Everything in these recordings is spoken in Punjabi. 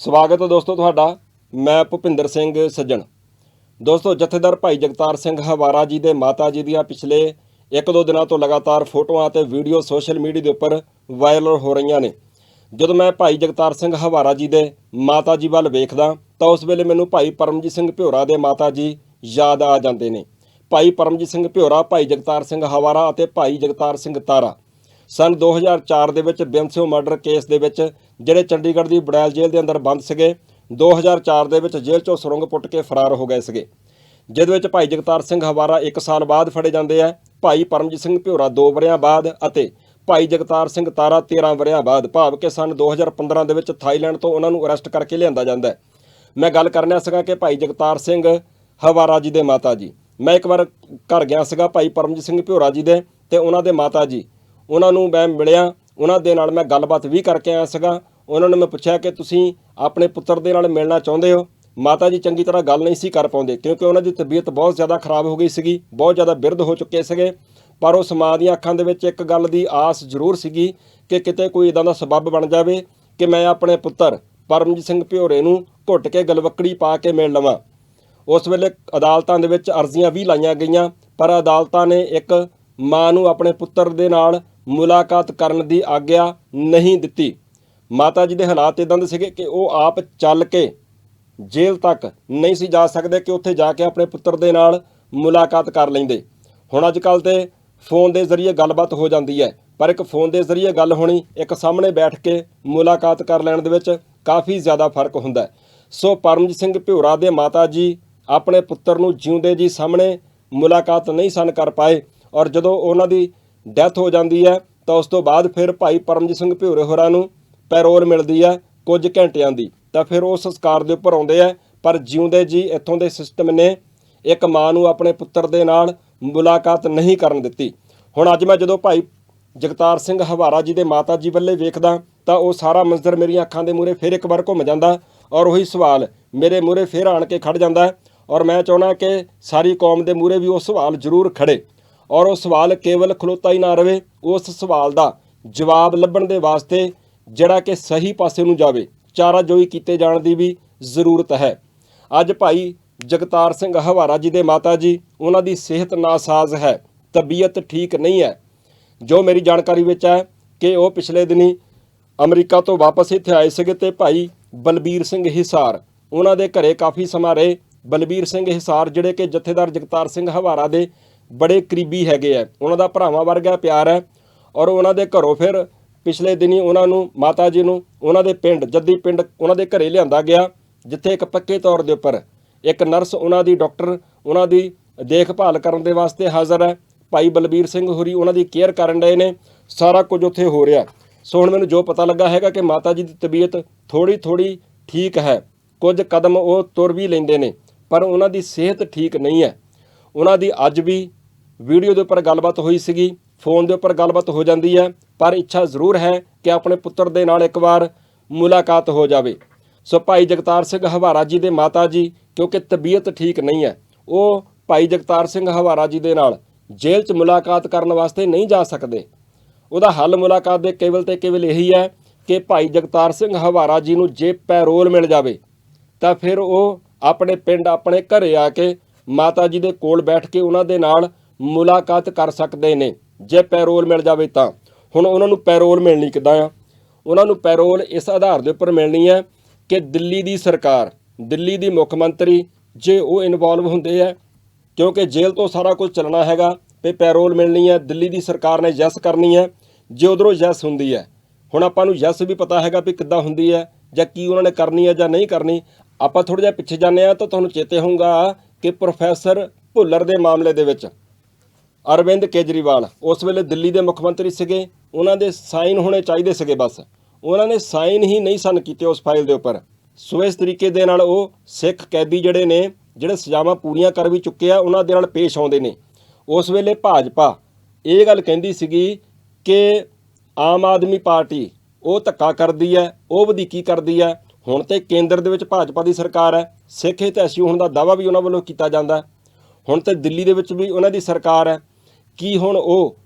ਸਵਾਗਤ ਹੈ ਦੋਸਤੋ ਤੁਹਾਡਾ, ਮੈਂ ਭੁਪਿੰਦਰ ਸਿੰਘ ਸੱਜਣ। ਦੋਸਤੋ, ਜਥੇਦਾਰ ਭਾਈ ਜਗਤਾਰ ਸਿੰਘ ਹਵਾਰਾ ਜੀ ਦੇ ਮਾਤਾ ਜੀ ਦੀਆਂ ਪਿਛਲੇ ਇੱਕ ਦੋ ਦਿਨਾਂ ਤੋਂ ਲਗਾਤਾਰ ਫੋਟੋਆਂ ਤੇ ਵੀਡੀਓ ਸੋਸ਼ਲ ਮੀਡੀਆ ਦੇ ਉੱਪਰ ਵਾਇਰਲ ਹੋ ਰਹੀਆਂ ਨੇ। ਜਦੋਂ ਮੈਂ ਭਾਈ ਜਗਤਾਰ ਸਿੰਘ ਹਵਾਰਾ ਜੀ ਦੇ ਮਾਤਾ ਜੀ ਵੱਲ ਵੇਖਦਾ, ਤਾਂ ਉਸ ਵੇਲੇ ਮੈਨੂੰ ਭਾਈ ਪਰਮਜੀਤ ਸਿੰਘ ਭਿਓਰਾ ਦੇ ਮਾਤਾ ਜੀ ਯਾਦ ਆ ਜਾਂਦੇ ਨੇ। ਭਾਈ ਪਰਮਜੀਤ ਸਿੰਘ ਭਿਓਰਾ, ਭਾਈ ਜਗਤਾਰ ਸਿੰਘ ਹਵਾਰਾ ਅਤੇ ਭਾਈ ਜਗਤਾਰ ਸਿੰਘ ਤਾਰਾ। ਸਨ 2004 ਦੇ ਵਿੱਚ ਬਿੰਸੋ ਮਰਡਰ ਕੇਸ ਦੇ ਵਿੱਚ ਜਿਹੜੇ ਚੰਡੀਗੜ੍ਹ ਦੀ ਬੜੈਲ ਜੇਲ੍ਹ ਦੇ ਅੰਦਰ ਬੰਦ ਸੀਗੇ 2004 ਦੇ ਵਿੱਚ ਜੇਲ੍ਹ ਚੋਂ ਸੁਰੰਗ ਪੁੱਟ ਕੇ ਫਰਾਰ ਹੋ ਗਏ ਸੀਗੇ। ਜਿਹਦੇ ਵਿੱਚ ਭਾਈ ਜਗਤਾਰ ਸਿੰਘ ਹਵਾਰਾ 1 ਸਾਲ ਬਾਅਦ ਫੜੇ ਜਾਂਦੇ ਆ, ਭਾਈ ਪਰਮਜੀਤ ਸਿੰਘ ਭਿਓਰਾ 2 ਵਰਿਆਂ ਬਾਅਦ ਅਤੇ ਭਾਈ ਜਗਤਾਰ ਸਿੰਘ ਤਾਰਾ 13 ਵਰਿਆਂ ਬਾਅਦ, ਭਾਵ ਕਿ ਸਨ 2015 ਦੇ ਵਿੱਚ ਥਾਈਲੈਂਡ ਤੋਂ ਉਹਨਾਂ ਨੂੰ ਅਰੈਸਟ ਕਰਕੇ ਲਿਆਂਦਾ ਜਾਂਦਾ ਮੈਂ ਗੱਲ ਕਰਨਿਆ ਸੀਗਾ ਕਿ ਭਾਈ ਜਗਤਾਰ ਸਿੰਘ ਹਵਾਰਾ ਜੀ ਦੇ ਮਾਤਾ ਜੀ। ਮੈਂ ਇੱਕ ਵਾਰ ਘਰ ਗਿਆ ਸੀਗਾ ਭਾਈ ਪਰਮਜੀਤ ਸਿੰਘ ਭਿਓਰਾ ਜੀ ਦੇ ਤੇ ਉਹਨਾਂ ਦੇ ਮਾਤਾ ਜੀ। ਉਹਨਾਂ ਨੂੰ ਮੈਂ ਮਿਲਿਆ, ਉਹਨਾਂ ਦੇ ਨਾਲ ਮੈਂ ਗੱਲਬਾਤ ਵੀ ਕਰਕੇ ਆਇਆ ਸੀਗਾ। ਉਹਨਾਂ ਨੂੰ ਮੈਂ ਪੁੱਛਿਆ ਕਿ ਤੁਸੀਂ ਆਪਣੇ ਪੁੱਤਰ ਦੇ ਨਾਲ ਮਿਲਣਾ ਚਾਹੁੰਦੇ ਹੋ? ਮਾਤਾ ਜੀ ਚੰਗੀ ਤਰ੍ਹਾਂ ਗੱਲ ਨਹੀਂ ਸੀ ਕਰ ਪਾਉਂਦੇ, ਕਿਉਂਕਿ ਉਹਨਾਂ ਦੀ ਤਬੀਅਤ ਬਹੁਤ ਜ਼ਿਆਦਾ ਖਰਾਬ ਹੋ ਗਈ ਸੀਗੀ, ਬਹੁਤ ਜ਼ਿਆਦਾ ਬਿਰਧ ਹੋ ਚੁੱਕੇ ਸੀਗੇ। ਪਰ ਉਸ ਮਾਂ ਦੀਆਂ ਅੱਖਾਂ ਦੇ ਵਿੱਚ ਇੱਕ ਗੱਲ ਦੀ ਆਸ ਜ਼ਰੂਰ ਸੀਗੀ ਕਿ ਕਿਤੇ ਕੋਈ ਇਦਾਂ ਦਾ ਸਬੱਬ ਬਣ ਜਾਵੇ ਕਿ ਮੈਂ ਆਪਣੇ ਪੁੱਤਰ ਪਰਮਜੀਤ ਸਿੰਘ ਭਿਓਰੇ ਨੂੰ ਘੁੱਟ ਕੇ ਗਲਵੱਕੜੀ ਪਾ ਕੇ ਮਿਲ ਲਵਾਂ। ਉਸ ਵੇਲੇ ਅਦਾਲਤਾਂ ਦੇ ਵਿੱਚ ਅਰਜ਼ੀਆਂ ਵੀ ਲਾਈਆਂ ਗਈਆਂ, ਪਰ ਅਦਾਲਤਾਂ ਨੇ ਇੱਕ ਮਾਂ ਨੂੰ ਆਪਣੇ ਪੁੱਤਰ ਦੇ ਨਾਲ ਮੁਲਾਕਾਤ ਕਰਨ ਦੀ ਆਗਿਆ ਨਹੀਂ ਦਿੱਤੀ। ਮਾਤਾ ਜੀ ਦੇ ਹਾਲਾਤ ਇਦਾਂ ਦੇ ਸੀਗੇ ਕਿ ਉਹ ਆਪ ਚੱਲ ਕੇ ਜੇਲ੍ਹ ਤੱਕ ਨਹੀਂ ਸੀ ਜਾ ਸਕਦੇ ਕਿ ਉੱਥੇ ਜਾ ਕੇ ਆਪਣੇ ਪੁੱਤਰ ਦੇ ਨਾਲ ਮੁਲਾਕਾਤ ਕਰ ਲੈਂਦੇ। ਹੁਣ ਅੱਜ ਕੱਲ ਤੇ ਫੋਨ ਦੇ ਜ਼ਰੀਏ ਗੱਲਬਾਤ ਹੋ ਜਾਂਦੀ ਹੈ। ਪਰ ਇੱਕ ਫੋਨ ਦੇ ਜ਼ਰੀਏ ਗੱਲ ਹੋਣੀ, ਇੱਕ ਸਾਹਮਣੇ ਬੈਠ ਕੇ ਮੁਲਾਕਾਤ ਕਰ ਲੈਣ ਦੇ ਵਿੱਚ ਕਾਫੀ ਜ਼ਿਆਦਾ ਫ਼ਰਕ ਹੁੰਦਾ ਹੈ। ਸੋ ਪਰਮਜੀਤ ਸਿੰਘ ਭਿਉਰਾ ਦੇ ਮਾਤਾ ਜੀ ਆਪਣੇ ਪੁੱਤਰ ਨੂੰ ਜਿਉਂਦੇ ਜੀ ਸਾਹਮਣੇ ਮੁਲਾਕਾਤ ਨਹੀਂ ਸਨ ਕਰ ਪਾਏ ਔਰ ਜਦੋਂ ਉਹਨਾਂ ਦੀ ਡੈਥ ਹੋ ਜਾਂਦੀ ਹੈ, ਤਾਂ ਉਸ ਤੋਂ ਬਾਅਦ ਫਿਰ ਭਾਈ ਪਰਮਜੀਤ ਸਿੰਘ ਭਿਉਰੇ ਹੋਰਾਂ ਨੂੰ ਪੈਰੋਲ ਮਿਲਦੀ ਹੈ ਕੁਝ ਘੰਟਿਆਂ ਦੀ। ਤਾਂ ਫਿਰ ਉਹ ਸੰਸਕਾਰ ਦੇ ਉੱਪਰ ਆਉਂਦੇ ਆ ਪਰ ਜਿਉਂਦੇ ਜੀ ਇੱਥੋਂ ਦੇ ਸਿਸਟਮ ਨੇ ਇੱਕ ਮਾਂ ਨੂੰ ਆਪਣੇ ਪੁੱਤਰ ਦੇ ਨਾਲ ਮੁਲਾਕਾਤ ਨਹੀਂ ਕਰਨ ਦਿੱਤੀ। ਹੁਣ ਅੱਜ ਮੈਂ ਜਦੋਂ ਭਾਈ ਜਗਤਾਰ ਸਿੰਘ ਹਵਾਰਾ ਜੀ ਦੇ ਮਾਤਾ ਜੀ ਵੱਲੇ ਵੇਖਦਾ, ਤਾਂ ਉਹ ਸਾਰਾ ਮੰਜ਼ਰ ਮੇਰੀਆਂ ਅੱਖਾਂ ਦੇ ਮੂਹਰੇ ਫਿਰ ਇੱਕ ਵਾਰ ਘੁੰਮ ਜਾਂਦਾ ਔਰ ਉਹੀ ਸਵਾਲ ਮੇਰੇ ਮੂਹਰੇ ਫਿਰ ਆਣ ਕੇ ਖੜ ਜਾਂਦਾ ਔਰ ਮੈਂ ਚਾਹੁੰਦਾ ਕਿ ਸਾਰੀ ਕੌਮ ਦੇ ਮੂਹਰੇ ਵੀ ਉਹ ਸਵਾਲ ਜ਼ਰੂਰ ਖੜੇ ਔਰ ਉਹ ਸਵਾਲ ਕੇਵਲ ਖਲੋਤਾ ਹੀ ਨਾ ਰਵੇ, ਉਸ ਸਵਾਲ ਦਾ ਜਵਾਬ ਲੱਭਣ ਦੇ ਵਾਸਤੇ ਜਿਹੜਾ ਕਿ ਸਹੀ ਪਾਸੇ ਨੂੰ ਜਾਵੇ, ਚਾਰਾ ਜੋਈ ਕੀਤੇ ਜਾਣ ਦੀ ਵੀ ਜ਼ਰੂਰਤ ਹੈ। ਅੱਜ ਭਾਈ ਜਗਤਾਰ ਸਿੰਘ ਹਵਾਰਾ ਜੀ ਦੇ ਮਾਤਾ ਜੀ, ਉਹਨਾਂ ਦੀ ਸਿਹਤ ਨਾਸਾਜ਼ ਹੈ, ਤਬੀਅਤ ਠੀਕ ਨਹੀਂ ਹੈ। ਜੋ ਮੇਰੀ ਜਾਣਕਾਰੀ ਵਿੱਚ ਹੈ ਕਿ ਉਹ ਪਿਛਲੇ ਦਿਨੀ ਅਮਰੀਕਾ ਤੋਂ ਵਾਪਸ ਇੱਥੇ ਆਏ ਸੀਗੇ ਤੇ ਭਾਈ ਬਲਬੀਰ ਸਿੰਘ ਹਿਸਾਰ, ਉਹਨਾਂ ਦੇ ਘਰੇ ਕਾਫੀ ਸਮਾਂ ਰਹੇ। ਬਲਬੀਰ ਸਿੰਘ ਹਿਸਾਰ ਜਿਹੜੇ ਕਿ ਜਥੇਦਾਰ ਜਗਤਾਰ ਸਿੰਘ ਹਵਾਰਾ ਦੇ ਬੜੇ ਕਰੀਬੀ ਹੈਗੇ ਆ। ਉਹਨਾਂ ਦਾ ਭਰਾਵਾਂ ਵਰਗਾ ਪਿਆਰ ਹੈ ਔਰ ਉਹਨਾਂ ਦੇ ਘਰੋਂ ਫਿਰ ਪਿਛਲੇ ਦਿਨੀ ਉਹਨਾਂ ਨੂੰ ਮਾਤਾ ਜੀ ਨੂੰ ਉਹਨਾਂ ਦੇ ਪਿੰਡ, ਜੱਦੀ ਪਿੰਡ ਉਹਨਾਂ ਦੇ ਘਰੇ ਲਿਆਂਦਾ ਗਿਆ, ਜਿੱਥੇ ਇੱਕ ਪੱਕੇ ਤੌਰ ਦੇ ਉੱਪਰ ਇੱਕ ਨਰਸ ਉਹਨਾਂ ਦੀ ਡਾਕਟਰ, ਉਹਨਾਂ ਦੀ ਦੇਖਭਾਲ ਕਰਨ ਦੇ ਵਾਸਤੇ ਹਾਜ਼ਰ ਹੈ। ਭਾਈ ਬਲਬੀਰ ਸਿੰਘ ਹੋਰੀ ਉਹਨਾਂ ਦੀ ਕੇਅਰ ਕਰਨ ਡਏ ਨੇ। ਸਾਰਾ ਕੁਝ ਉੱਥੇ ਹੋ ਰਿਹਾ। ਸੋ ਹੁਣ ਮੈਨੂੰ ਜੋ ਪਤਾ ਲੱਗਾ ਹੈਗਾ ਕਿ ਮਾਤਾ ਜੀ ਦੀ ਤਬੀਅਤ ਥੋੜੀ ਥੋੜੀ ਠੀਕ ਹੈ। ਕੁਝ ਕਦਮ ਉਹ ਤੁਰ ਵੀ ਲੈਂਦੇ ਨੇ, ਪਰ ਉਹਨਾਂ ਦੀ ਸਿਹਤ ਠੀਕ ਨਹੀਂ ਹੈ। ਉਹਨਾਂ ਦੀ ਅੱਜ ਵੀ ਵੀਡੀਓ ਦੇ ਉੱਪਰ ਗੱਲਬਾਤ ਹੋਈ ਸੀਗੀ, ਫੋਨ ਦੇ ਉੱਪਰ ਗੱਲਬਾਤ ਹੋ ਜਾਂਦੀ ਹੈ, ਪਰ ਇੱਛਾ ਜ਼ਰੂਰ ਹੈ ਕਿ ਆਪਣੇ ਪੁੱਤਰ ਦੇ ਨਾਲ ਇੱਕ ਵਾਰ ਮੁਲਾਕਾਤ ਹੋ ਜਾਵੇ। ਸੋ ਭਾਈ ਜਗਤਾਰ ਸਿੰਘ ਹਵਾਰਾ ਜੀ ਦੇ ਮਾਤਾ ਜੀ, ਕਿਉਂਕਿ ਤਬੀਅਤ ਠੀਕ ਨਹੀਂ ਹੈ, ਉਹ ਭਾਈ ਜਗਤਾਰ ਸਿੰਘ ਹਵਾਰਾ ਜੀ ਦੇ ਨਾਲ ਜੇਲ੍ਹ 'ਚ ਮੁਲਾਕਾਤ ਕਰਨ ਵਾਸਤੇ ਨਹੀਂ ਜਾ ਸਕਦੇ। ਉਹਦਾ ਹੱਲ ਮੁਲਾਕਾਤ ਦੇ ਕੇਵਲ ਤੇ ਕੇਵਲ ਇਹੀ ਹੈ ਕਿ ਭਾਈ ਜਗਤਾਰ ਸਿੰਘ ਹਵਾਰਾ ਜੀ ਨੂੰ ਜੇ ਪੈਰੋਲ ਮਿਲ ਜਾਵੇ, ਤਾਂ ਫਿਰ ਉਹ ਆਪਣੇ ਪਿੰਡ ਆਪਣੇ ਘਰੇ ਆ ਕੇ ਮਾਤਾ ਜੀ ਦੇ ਕੋਲ ਬੈਠ ਕੇ ਉਹਨਾਂ ਦੇ ਨਾਲ ਮੁਲਾਕਾਤ ਕਰ ਸਕਦੇ ਨੇ। ਜੇ ਪੈਰੋਲ ਮਿਲ ਜਾਵੇ ਤਾਂ। ਹੁਣ ਉਹਨਾਂ ਨੂੰ ਪੈਰੋਲ ਮਿਲਣੀ ਕਿੱਦਾਂ ਆ? ਉਹਨਾਂ ਨੂੰ ਪੈਰੋਲ ਇਸ ਆਧਾਰ ਦੇ ਉੱਪਰ ਮਿਲਣੀ ਹੈ ਕਿ ਦਿੱਲੀ ਦੀ ਸਰਕਾਰ, ਦਿੱਲੀ ਦੀ ਮੁੱਖ ਮੰਤਰੀ ਜੇ ਉਹ ਇਨਵੋਲਵ ਹੁੰਦੇ ਆ, ਕਿਉਂਕਿ ਜੇਲ੍ਹ ਤੋਂ ਸਾਰਾ ਕੁਝ ਚੱਲਣਾ ਹੈਗਾ ਤੇ ਪੈਰੋਲ ਮਿਲਣੀ ਹੈ, ਦਿੱਲੀ ਦੀ ਸਰਕਾਰ ਨੇ ਯੈਸ ਕਰਨੀ ਹੈ, ਜੇ ਉਧਰੋਂ ਯੈਸ ਹੁੰਦੀ ਹੈ। ਹੁਣ ਆਪਾਂ ਨੂੰ ਯੈਸ ਵੀ ਪਤਾ ਹੈਗਾ ਵੀ ਕਿੱਦਾਂ ਹੁੰਦੀ ਹੈ ਜਾਂ ਕੀ ਉਹਨਾਂ ਨੇ ਕਰਨੀ ਹੈ ਜਾਂ ਨਹੀਂ ਕਰਨੀ। ਆਪਾਂ ਥੋੜਾ ਜਿਹਾ ਪਿੱਛੇ ਜਾਂਦੇ ਆ ਤਾਂ ਤੁਹਾਨੂੰ ਚੇਤੇ ਹੋਊਗਾ ਕਿ ਪ੍ਰੋਫੈਸਰ ਭੁੱਲਰ ਦੇ ਮਾਮਲੇ ਦੇ ਵਿੱਚ ਅਰਵਿੰਦ ਕੇਜਰੀਵਾਲ ਉਸ ਵੇਲੇ ਦਿੱਲੀ ਦੇ ਮੁੱਖ ਮੰਤਰੀ ਸੀਗੇ। ਉਹਨਾਂ ਦੇ ਸਾਈਨ ਹੋਣੇ ਚਾਹੀਦੇ ਸੀਗੇ ਬਸ। ਉਹਨਾਂ ਨੇ ਸਾਈਨ ਹੀ ਨਹੀਂ ਸਨ ਕੀਤੇ ਉਸ ਫਾਈਲ ਦੇ ਉੱਪਰ। ਸੋ ਇਸ ਤਰੀਕੇ ਦੇ ਨਾਲ ਉਹ ਸਿੱਖ ਕੈਦੀ ਜਿਹੜੇ ਨੇ, ਜਿਹੜੇ ਸਜ਼ਾਵਾਂ ਪੂਰੀਆਂ ਕਰ ਵੀ ਚੁੱਕੇ ਆ, ਉਹਨਾਂ ਦੇ ਨਾਲ ਪੇਸ਼ ਆਉਂਦੇ ਨੇ। ਉਸ ਵੇਲੇ ਭਾਜਪਾ ਇਹ ਗੱਲ ਕਹਿੰਦੀ ਸੀਗੀ ਕਿ ਆਮ ਆਦਮੀ ਪਾਰਟੀ ਉਹ ਧੱਕਾ ਕਰਦੀ ਹੈ, ਉਹ ਵਧੀਕੀ ਕਰਦੀ ਹੈ। ਹੁਣ ਤੇ ਕੇਂਦਰ ਦੇ ਵਿੱਚ ਭਾਜਪਾ ਦੀ ਸਰਕਾਰ ਹੈ। ਸਿੱਖ ਹਿਤੈਸ਼ੀ ਹੋਣ ਦਾ ਦਾਵਾ ਵੀ ਉਹਨਾਂ ਵੱਲੋਂ ਕੀਤਾ ਜਾਂਦਾ। ਹੁਣ ਤੇ ਦਿੱਲੀ ਦੇ ਵਿੱਚ ਵੀ ਉਹਨਾਂ ਦੀ ਸਰਕਾਰ ਹੈ। ਕੀ ਹੁਣ ਉਹ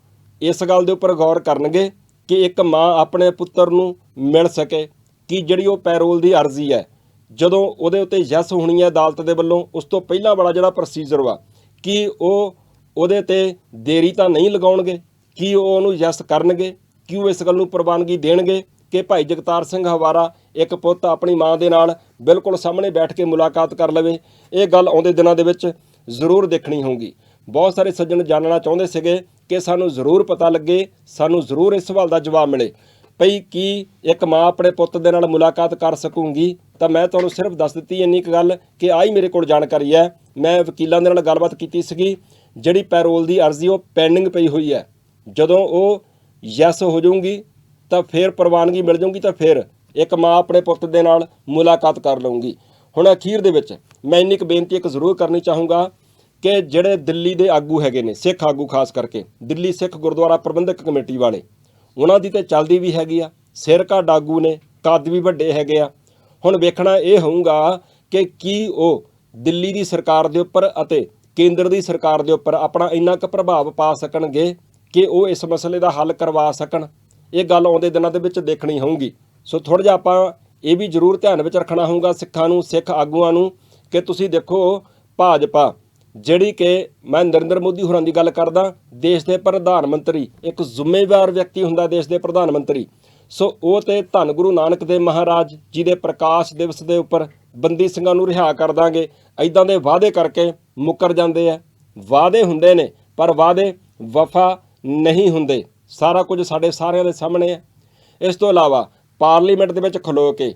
ਇਸ ਗੱਲ ਦੇ ਉੱਪਰ ਗੌਰ ਕਰਨਗੇ ਕਿ ਇੱਕ ਮਾਂ ਆਪਣੇ ਪੁੱਤਰ ਨੂੰ ਮਿਲ ਸਕੇ, ਕਿ ਜਿਹੜੀ ਉਹ ਪੈਰੋਲ ਦੀ ਅਰਜ਼ੀ ਹੈ। ਜਦੋਂ ਉਹਦੇ ਉੱਤੇ ਯੈਸ ਹੋਣੀ ਹੈ ਅਦਾਲਤ ਦੇ ਵੱਲੋਂ, ਉਸ ਤੋਂ ਪਹਿਲਾਂ ਵਾਲਾ ਜਿਹੜਾ ਪ੍ਰੋਸੀਜਰ ਵਾ, ਕਿ ਉਹ ਉਹਦੇ ਤੇ ਦੇਰੀ ਤਾਂ ਨਹੀਂ ਲਗਾਉਣਗੇ? ਕਿ ਉਹ ਉਹਨੂੰ ਯੈਸ ਕਰਨਗੇ? ਕਿ ਉਹ ਇਸ ਗੱਲ ਨੂੰ ਪ੍ਰਵਾਨਗੀ ਦੇਣਗੇ ਕਿ ਭਾਈ ਜਗਤਾਰ ਸਿੰਘ ਹਵਾਰਾ ਇੱਕ ਪੁੱਤ ਆਪਣੀ ਮਾਂ ਦੇ ਨਾਲ ਬਿਲਕੁਲ ਸਾਹਮਣੇ ਬੈਠ ਕੇ ਮੁਲਾਕਾਤ ਕਰ ਲਵੇ? ਇਹ ਗੱਲ ਆਉਂਦੇ ਦਿਨਾਂ ਦੇ ਵਿੱਚ ਜ਼ਰੂਰ ਦੇਖਣੀ ਹੋਊਗੀ। ਬਹੁਤ ਸਾਰੇ ਸੱਜਣ ਜਾਣਨਾ ਚਾਹੁੰਦੇ ਸੀਗੇ ਕਿ ਸਾਨੂੰ ਜ਼ਰੂਰ ਪਤਾ ਲੱਗੇ, ਸਾਨੂੰ ਜ਼ਰੂਰ ਇਸ ਸਵਾਲ ਦਾ ਜਵਾਬ ਮਿਲੇ। ਭਈ ਕੀ ਇੱਕ ਮਾਂ ਆਪਣੇ ਪੁੱਤ ਦੇ ਨਾਲ ਮੁਲਾਕਾਤ ਕਰ ਸਕੂਗੀ? ਤਾਂ ਮੈਂ ਤੁਹਾਨੂੰ ਸਿਰਫ ਦੱਸ ਦਿੱਤੀ ਇੰਨੀ ਕੁ ਗੱਲ ਕਿ ਆਹੀ ਮੇਰੇ ਕੋਲ ਜਾਣਕਾਰੀ ਹੈ। ਮੈਂ ਵਕੀਲਾਂ ਦੇ ਨਾਲ ਗੱਲਬਾਤ ਕੀਤੀ ਸੀਗੀ, ਜਿਹੜੀ ਪੈਰੋਲ ਦੀ ਅਰਜ਼ੀ ਉਹ ਪੈਂਡਿੰਗ ਪਈ ਹੋਈ ਹੈ। ਜਦੋਂ ਉਹ ਯੈਸ ਹੋ ਜਾਊਗੀ, ਤਾਂ ਫਿਰ ਪ੍ਰਵਾਨਗੀ ਮਿਲ ਜਾਊਗੀ ਤਾਂ ਫਿਰ ਇੱਕ ਮਾਂ ਆਪਣੇ ਪੁੱਤ ਦੇ ਨਾਲ ਮੁਲਾਕਾਤ ਕਰ ਲਊਗੀ। ਹੁਣ ਅਖੀਰ ਦੇ ਵਿੱਚ ਮੈਂ ਇੰਨੀ ਕੁ ਬੇਨਤੀ ਇੱਕ ਜ਼ਰੂਰ ਕਰਨੀ ਚਾਹੂੰਗਾ ਕਿ ਜਿਹੜੇ ਦਿੱਲੀ ਦੇ ਆਗੂ ਹੈਗੇ ਨੇ, ਸਿੱਖ ਆਗੂ ਖਾਸ ਕਰਕੇ, ਦਿੱਲੀ ਸਿੱਖ ਗੁਰਦੁਆਰਾ ਪ੍ਰਬੰਧਕ ਕਮੇਟੀ ਵਾਲੇ, ਉਹਨਾਂ ਦੀ ਤੇ ਚੱਲਦੀ ਵੀ ਹੈਗੀ ਆ ਸਿਰ ਸਿਰਕਾ ਡਾਗੂ ਨੇ, ਕੱਦ ਵੀ ਵੱਡੇ ਹੈਗੇ ਆ। ਹੁਣ ਵੇਖਣਾ ਇਹ ਹੋਊਗਾ ਕਿ ਕੀ ਉਹ ਦਿੱਲੀ ਦੀ ਸਰਕਾਰ ਦੇ ਉੱਪਰ ਅਤੇ ਕੇਂਦਰ ਦੀ ਸਰਕਾਰ ਦੇ ਉੱਪਰ ਆਪਣਾ ਇੰਨਾ ਕੁ ਪ੍ਰਭਾਵ ਪਾ ਸਕਣਗੇ ਕਿ ਉਹ ਇਸ ਮਸਲੇ ਦਾ ਹੱਲ ਕਰਵਾ ਸਕਣ। ਇਹ ਗੱਲ ਆਉਂਦੇ ਦਿਨਾਂ ਦੇ ਵਿੱਚ ਦੇਖਣੀ ਹੋਊਗੀ। ਸੋ ਥੋੜਾ ਜਿਹਾ ਆਪਾਂ ਇਹ ਵੀ ਜ਼ਰੂਰ ਧਿਆਨ ਵਿੱਚ ਰੱਖਣਾ ਹੋਊਗਾ ਸਿੱਖਾਂ ਨੂੰ, ਸਿੱਖ ਆਗੂਆਂ ਨੂੰ, ਕਿ ਤੁਸੀਂ ਦੇਖੋ ਭਾਜਪਾ ਜਿਹੜੀ ਕਿ ਮੈਂ ਨਰਿੰਦਰ ਮੋਦੀ ਹੋਰਾਂ ਦੀ ਗੱਲ ਕਰਦਾ, ਦੇਸ਼ ਦੇ ਪ੍ਰਧਾਨ ਮੰਤਰੀ, ਇੱਕ ਜ਼ਿੰਮੇਵਾਰ ਵਿਅਕਤੀ ਹੁੰਦਾ ਦੇਸ਼ ਦੇ ਪ੍ਰਧਾਨ ਮੰਤਰੀ। ਸੋ ਉਹ ਤੇ ਧੰਨ ਗੁਰੂ ਨਾਨਕ ਦੇਵ ਮਹਾਰਾਜ ਜੀ ਦੇ ਪ੍ਰਕਾਸ਼ ਦਿਵਸ ਦੇ ਉੱਪਰ ਬੰਦੀ ਸਿੰਘਾਂ ਨੂੰ ਰਿਹਾ ਕਰ ਦਾਂਗੇ। ਐਦਾਂ ਦੇ ਵਾਅਦੇ ਕਰਕੇ ਮੁੱਕਰ ਜਾਂਦੇ ਆ। ਵਾਅਦੇ ਹੁੰਦੇ ਨੇ, ਪਰ ਵਾਅਦੇ ਵਫਾ ਨਹੀਂ ਹੁੰਦੇ। ਸਾਰਾ ਕੁਝ ਸਾਡੇ ਸਾਰਿਆਂ ਦੇ ਸਾਹਮਣੇ ਹੈ ਇਸ ਤੋਂ ਇਲਾਵਾ ਪਾਰਲੀਮੈਂਟ ਦੇ ਵਿੱਚ ਖਲੋ ਕੇ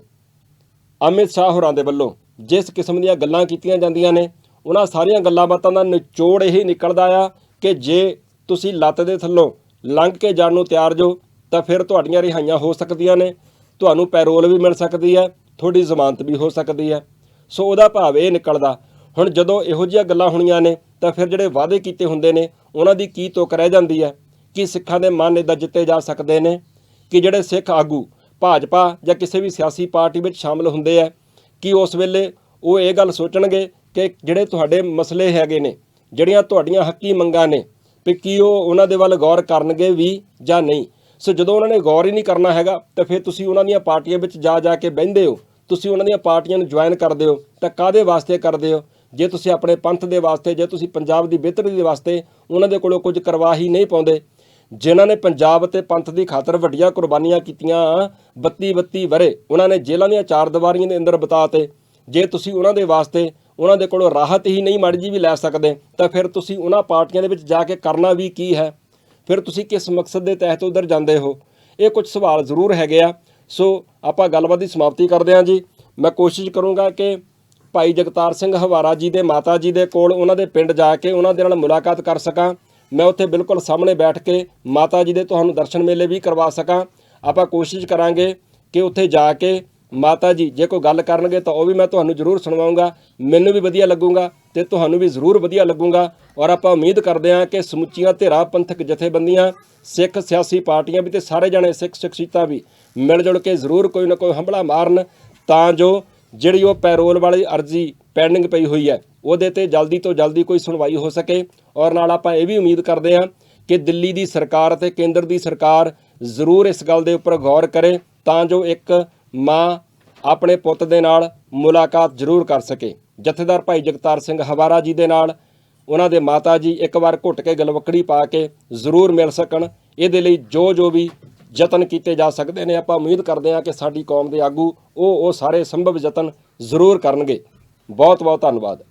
ਅਮਿਤ ਸ਼ਾਹ ਹੋਰਾਂ ਦੇ ਵੱਲੋਂ ਜਿਸ ਕਿਸਮ ਦੀਆਂ ਗੱਲਾਂ ਕੀਤੀਆਂ ਜਾਂਦੀਆਂ ਨੇ ਉਹਨਾਂ ਸਾਰੀਆਂ ਗੱਲਾਂ ਬਾਤਾਂ ਦਾ ਨਿਚੋੜ ਇਹ ਨਿਕਲਦਾ ਆ ਕਿ ਜੇ ਤੁਸੀਂ ਲੱਤ ਦੇ ਥੱਲੋਂ ਲੰਘ ਕੇ ਜਾਣ ਨੂੰ ਤਿਆਰ ਜੋ, ਤਾਂ ਫਿਰ ਤੁਹਾਡੀਆਂ ਰਿਹਾਈਆਂ ਹੋ ਸਕਦੀਆਂ ਨੇ। ਤੁਹਾਨੂੰ ਪੈਰੋਲ ਵੀ ਮਿਲ ਸਕਦੀ ਹੈ, ਤੁਹਾਡੀ ਜ਼ਮਾਨਤ ਵੀ ਹੋ ਸਕਦੀ ਹੈ। ਸੋ ਉਹਦਾ ਭਾਵ ਇਹ ਨਿਕਲਦਾ, ਹੁਣ ਜਦੋਂ ਇਹੋ ਜਿਹੀਆਂ ਗੱਲਾਂ ਹੋਣੀਆਂ ਨੇ, ਤਾਂ ਫਿਰ ਜਿਹੜੇ ਵਾਅਦੇ ਕੀਤੇ ਹੁੰਦੇ ਨੇ, ਉਹਨਾਂ ਦੀ ਕੀ ਤੁਕ ਰਹਿ ਜਾਂਦੀ ਹੈ? ਕਿ ਸਿੱਖਾਂ ਦੇ ਮਨ ਇਦਾਂ ਜਿੱਤੇ ਜਾ ਸਕਦੇ ਨੇ? ਕਿ ਜਿਹੜੇ ਸਿੱਖ ਆਗੂ ਭਾਜਪਾ ਜਾਂ ਕਿਸੇ ਵੀ ਸਿਆਸੀ ਪਾਰਟੀ ਵਿੱਚ ਸ਼ਾਮਲ ਹੁੰਦੇ ਆ, ਕਿ ਉਸ ਵੇਲੇ ਉਹ ਇਹ ਗੱਲ ਸੋਚਣਗੇ ਕਿ ਜਿਹੜੇ ਤੁਹਾਡੇ ਮਸਲੇ ਹੈਗੇ ਨੇ, ਜਿਹੜੀਆਂ ਤੁਹਾਡੀਆਂ ਹੱਕੀ ਮੰਗਾਂ ਨੇ, ਵੀ ਕੀ ਉਹ ਉਹਨਾਂ ਦੇ ਵੱਲ ਗੌਰ ਕਰਨਗੇ ਵੀ ਜਾਂ ਨਹੀਂ। ਸੋ ਜਦੋਂ ਉਹਨਾਂ ਨੇ ਗੌਰ ਹੀ ਨਹੀਂ ਕਰਨਾ ਹੈਗਾ, ਤਾਂ ਫਿਰ ਤੁਸੀਂ ਉਹਨਾਂ ਦੀਆਂ ਪਾਰਟੀਆਂ ਵਿੱਚ ਜਾ ਜਾ ਕੇ ਬਹਿੰਦੇ ਹੋ। ਤੁਸੀਂ ਉਹਨਾਂ ਦੀਆਂ ਪਾਰਟੀਆਂ ਨੂੰ ਜੁਆਇਨ ਕਰਦੇ ਹੋ, ਤਾਂ ਕਾਦੇ ਵਾਸਤੇ ਕਰਦੇ ਹੋ? ਜੇ ਤੁਸੀਂ ਆਪਣੇ ਪੰਥ ਦੇ ਵਾਸਤੇ, ਜੇ ਤੁਸੀਂ ਪੰਜਾਬ ਦੀ ਬਿਹਤਰੀ ਦੇ ਵਾਸਤੇ ਉਹਨਾਂ ਦੇ ਕੋਲੋਂ ਕੁਝ ਕਰਵਾ ਹੀ ਨਹੀਂ ਪਾਉਂਦੇ। ਜਿਨ੍ਹਾਂ ਨੇ ਪੰਜਾਬ ਤੇ ਪੰਥ ਦੀ ਖਾਤਰ ਵੱਡੀਆਂ ਕੁਰਬਾਨੀਆਂ ਕੀਤੀਆਂ 32 32 ਵਰੇ, ਉਹਨਾਂ ਨੇ ਜੇਲ੍ਹਾਂ ਦੀਆਂ ਚਾਰ ਦੀਵਾਰੀਆਂ ਦੇ ਅੰਦਰ ਬਿਤਾਤੇ। ਜੇ ਤੁਸੀਂ ਉਹਨਾਂ ਦੇ ਵਾਸਤੇ ਉਹਨਾਂ ਦੇ ਕੋਲੋਂ ਰਾਹਤ ਹੀ ਨਹੀਂ ਮੜ ਜੀ ਵੀ ਲੈ ਸਕਦੇ, ਤਾਂ ਫਿਰ ਤੁਸੀਂ ਉਹਨਾਂ ਪਾਰਟੀਆਂ ਦੇ ਵਿੱਚ ਜਾ ਕੇ ਕਰਨਾ ਵੀ ਕੀ ਹੈ? ਫਿਰ ਤੁਸੀਂ ਕਿਸ ਮਕਸਦ ਦੇ ਤਹਿਤ ਉਧਰ ਜਾਂਦੇ ਹੋ? ਇਹ ਕੁਝ ਸਵਾਲ ਜ਼ਰੂਰ ਹੈਗੇ ਆ। ਸੋ ਆਪਾਂ ਗੱਲਬਾਤ ਦੀ ਸਮਾਪਤੀ ਕਰਦੇ ਹਾਂ ਜੀ। ਮੈਂ ਕੋਸ਼ਿਸ਼ ਕਰੂੰਗਾ ਕਿ ਭਾਈ ਜਗਤਾਰ ਸਿੰਘ ਹਵਾਰਾ ਜੀ ਦੇ ਮਾਤਾ ਜੀ ਦੇ ਕੋਲ ਉਹਨਾਂ ਦੇ ਪਿੰਡ ਜਾ ਕੇ ਉਹਨਾਂ ਦੇ ਨਾਲ ਮੁਲਾਕਾਤ ਕਰ ਸਕਾਂ। ਮੈਂ ਉੱਥੇ ਬਿਲਕੁਲ ਸਾਹਮਣੇ ਬੈਠ ਕੇ ਮਾਤਾ ਜੀ ਦੇ ਤੁਹਾਨੂੰ ਦਰਸ਼ਨ ਮੇਲੇ ਵੀ ਕਰਵਾ ਸਕਾਂ। ਆਪਾਂ ਕੋਸ਼ਿਸ਼ ਕਰਾਂਗੇ ਕਿ ਉੱਥੇ ਜਾ ਕੇ ਮਾਤਾ ਜੀ, ਜੇ ਕੋਈ ਗੱਲ ਕਰਨਗੇ ਤਾਂ ਉਹ ਵੀ ਮੈਂ ਤੁਹਾਨੂੰ ਜ਼ਰੂਰ ਸੁਣਵਾਉਂਗਾ, ਮੈਨੂੰ ਵੀ ਵਧੀਆ ਲੱਗੂਗਾ ਤੇ ਤੁਹਾਨੂੰ ਵੀ ਜ਼ਰੂਰ ਵਧੀਆ ਲੱਗੂਗਾ ਔਰ ਆਪਾਂ ਉਮੀਦ ਕਰਦੇ ਹਾਂ ਕਿ ਸਮੁੱਚੀਆਂ ਧਿਰਾਂ ਪੰਥਕ ਜਥੇਬੰਦੀਆਂ, ਸਿੱਖ ਸਿਆਸੀ ਪਾਰਟੀਆਂ ਵੀ ਤੇ ਸਾਰੇ ਜਣੇ ਸਿੱਖ ਸ਼ਖਸੀਅਤਾਂ ਵੀ ਮਿਲ ਜੁਲ ਕੇ ਜ਼ਰੂਰ ਕੋਈ ਨਾ ਕੋਈ ਹੰਭਲਾ ਮਾਰਨ, ਤਾਂ ਜੋ ਜਿਹੜੀ ਉਹ ਪੈਰੋਲ ਵਾਲੀ ਅਰਜ਼ੀ ਪੈਂਡਿੰਗ ਪਈ ਹੋਈ ਹੈ, ਉਹਦੇ ਤੇ ਜਲਦੀ ਤੋਂ ਜਲਦੀ ਕੋਈ ਸੁਣਵਾਈ ਹੋ ਸਕੇ ਔਰ ਨਾਲ ਆਪਾਂ ਇਹ ਵੀ ਉਮੀਦ ਕਰਦੇ ਹਾਂ ਕਿ ਦਿੱਲੀ ਦੀ ਸਰਕਾਰ ਅਤੇ ਕੇਂਦਰ ਦੀ ਸਰਕਾਰ ਜ਼ਰੂਰ ਇਸ ਗੱਲ ਦੇ ਉੱਪਰ ਗੌਰ ਕਰੇ, ਤਾਂ ਜੋ ਇੱਕ ਮਾਂ ਆਪਣੇ ਪੁੱਤ ਦੇ ਨਾਲ ਮੁਲਾਕਾਤ ਜ਼ਰੂਰ ਕਰ ਸਕੇ। ਜਥੇਦਾਰ ਭਾਈ ਜਗਤਾਰ ਸਿੰਘ ਹਵਾਰਾ ਜੀ ਦੇ ਨਾਲ ਉਹਨਾਂ ਦੇ ਮਾਤਾ ਜੀ ਇੱਕ ਵਾਰ ਘੁੱਟ ਕੇ ਗਲਵਕੜੀ ਪਾ ਕੇ ਜ਼ਰੂਰ ਮਿਲ ਸਕਣ। ਇਹਦੇ ਲਈ ਜੋ ਜੋ ਵੀ ਯਤਨ ਕੀਤੇ ਜਾ ਸਕਦੇ ਨੇ, ਆਪਾਂ ਉਮੀਦ ਕਰਦੇ ਹਾਂ ਕਿ ਸਾਡੀ ਕੌਮ ਦੇ ਆਗੂ ਉਹ ਉਹ ਸਾਰੇ ਸੰਭਵ ਯਤਨ ਜ਼ਰੂਰ ਕਰਨਗੇ। ਬਹੁਤ ਬਹੁਤ ਧੰਨਵਾਦ।